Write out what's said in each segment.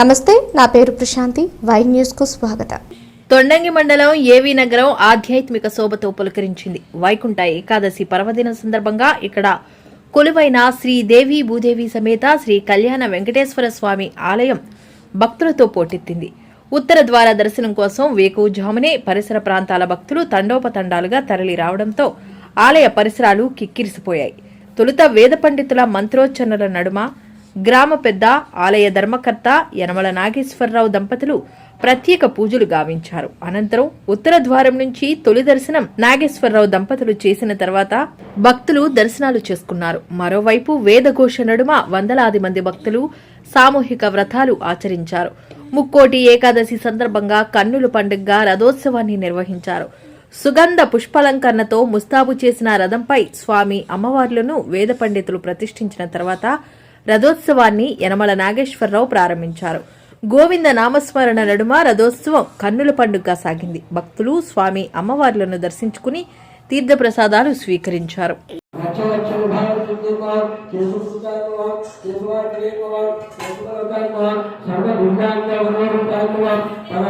నమస్తే నా పేరు ప్రశాంతి. వై న్యూస్కు స్వాగతం. తొండంగి మండలం ఏవి నగరం ఆధ్యాత్మిక శోభతో పులకరించింది. వైకుంఠ ఏకాదశి పర్వదినం సందర్భంగా ఇక్కడ కొలువైన శ్రీదేవి భూదేవి సమేత శ్రీ కళ్యాణ వెంకటేశ్వర స్వామి ఆలయం భక్తులతో పోటెత్తింది. ఉత్తర ద్వార దర్శనం కోసం వేకువజామునే పరిసర ప్రాంతాల భక్తులు తండోపతండాలుగా తరలి రావడంతో ఆలయ పరిసరాలు కిక్కిరిసిపోయాయి. తొలుత వేద పండితుల మంత్రోచ్చరణల నడుమ గ్రామ పెద్ద ఆలయ ధర్మకర్త యనమల నాగేశ్వరరావు దంపతులు ప్రత్యేక పూజలు గావించారు. అనంతరం ఉత్తర ద్వారం నుంచి తొలి దర్శనం నాగేశ్వరరావు దంపతులు చేసిన తర్వాత భక్తులు దర్శనాలు చేసుకున్నారు. మరోవైపు వేదఘోష నడుమ వందలాది మంది భక్తులు సామూహిక వ్రతాలు ఆచరించారు. ముక్కోటి ఏకాదశి సందర్భంగా కన్నుల పండుగగా రథోత్సవాన్ని నిర్వహించారు. సుగంధ పుష్పాలంకరణతో ముస్తాబు చేసిన రథంపై స్వామి అమ్మవార్లను వేద పండితులు ప్రతిష్ఠించిన తర్వాత రథోత్సవాన్ని యనమల నాగేశ్వరరావు ప్రారంభించారు. గోవింద నామస్మరణ నడుమ రథోత్సవం కన్నుల పండుగగా సాగింది. భక్తులు స్వామి అమ్మవార్లను దర్శించుకుని తీర్థప్రసాదాలు స్వీకరించారు. రక్షరక్షణ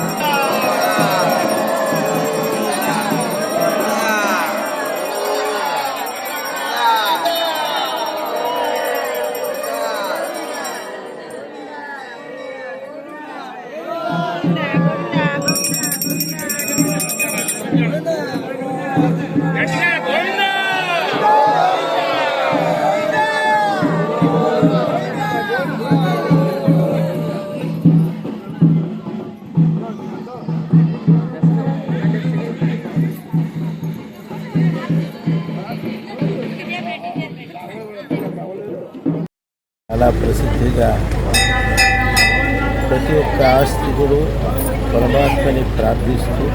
చాలా ప్రసిద్ధిగా ప్రతి ఒక్క ఆస్తికుడు పరమాత్మని ప్రార్థిస్తూ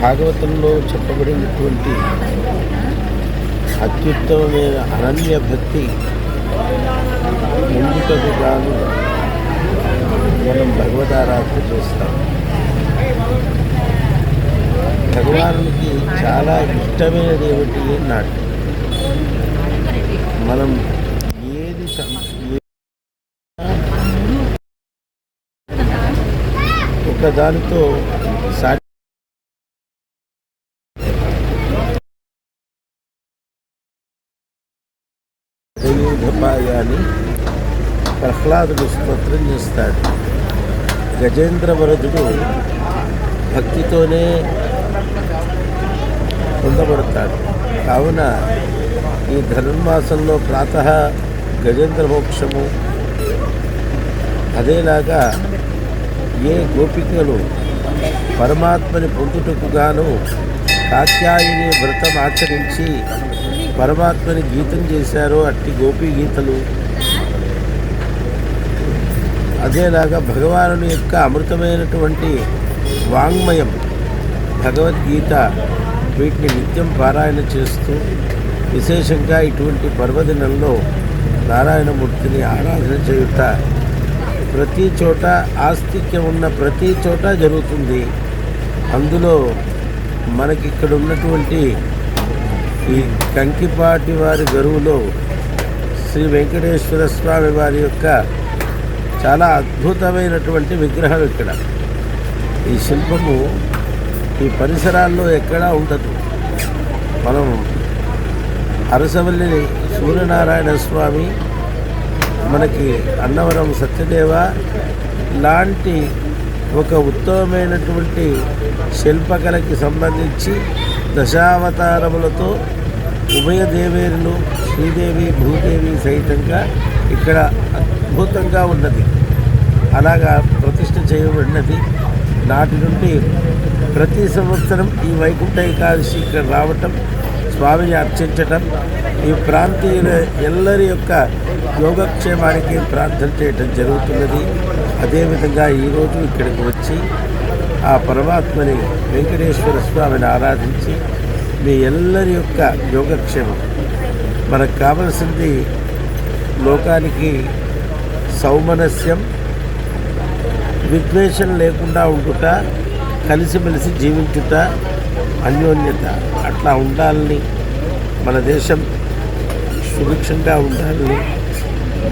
భాగవతంలో చెప్పబడినటువంటి అత్యుత్తమమైన అనన్య భక్తి ముందుకకు గాను మనం భగవదారాధన చేస్తాం. భగవానుడికి చాలా ఇష్టమైనది ఏమిటి నాట్యం మనం ఏది ఒకదానితో సా సాటి దయూధపాయాన్ని ప్రహ్లాదుడు స్తోత్రం చేస్తాడు. గజేంద్ర వరదుడు భక్తితోనే పొందబడతాడు. కావున ఈ ధనుర్మాసంలో ప్రాత గజేంద్ర మోక్షము అదేలాగా ఏ గోపికలు పరమాత్మని పొందుటకు గాను కాత్యాయని వ్రతం ఆచరించి పరమాత్మని గీతం చేశారో అట్టి గోపీ గీతలు. అదేలాగా భగవానుని యొక్క అమృతమైనటువంటి వాంగ్మయం భగవద్గీత వీటిని నిత్యం పారాయణ చేస్తూ విశేషంగా ఇటువంటి పర్వదినంలో నారాయణమూర్తిని ఆరాధన చేయుట ప్రతి చోట ఆస్తిక్యం ఉన్న ప్రతి చోట జరుగుతుంది. అందులో మనకి ఇక్కడ ఉన్నటువంటి ఈ కంకిపాటి వారి గరువులో శ్రీ వెంకటేశ్వర స్వామి వారి యొక్క చాలా అద్భుతమైనటువంటి విగ్రహం ఇక్కడ. ఈ శిల్పము ఈ పరిసరాల్లో ఎక్కడా ఉండదు. మనం అరసవల్లి సూర్యనారాయణ స్వామి మనకి అన్నవరం సత్యదేవ లాంటి ఒక ఉత్తమమైనటువంటి శిల్పకళకి సంబంధించి దశావతారములతో ఉభయ దేవేరులు శ్రీదేవి భూదేవి సహితంగా ఇక్కడ అద్భుతంగా ఉన్నది. అలాగా ప్రతిష్ఠ చేయబడినది. నాటి నుండి ప్రతి సంవత్సరం ఈ వైకుంఠ ఏకాదశి ఇక్కడ రావటం స్వామిని అర్చించటం ఈ ప్రాంతీయుల ఎల్లరి యొక్క యోగక్షేమానికి ప్రార్థన చేయటం జరుగుతున్నది. అదేవిధంగా ఈరోజు ఇక్కడికి వచ్చి ఆ పరమాత్మని వెంకటేశ్వర స్వామిని ఆరాధించి మీ ఎల్లరి యొక్క యోగక్షేమం. మనకు కావలసింది లోకానికి సౌమనస్యం విద్వేషం లేకుండా ఉండుట కలిసిమెలిసి జీవించుట అన్యోన్యత. అట్లా ఉండాలని మన దేశం సుభిక్షంగా ఉండాలని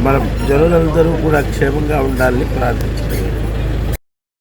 మన జనులందరూ కూడా క్షేమంగా ఉండాలని ప్రార్థించారు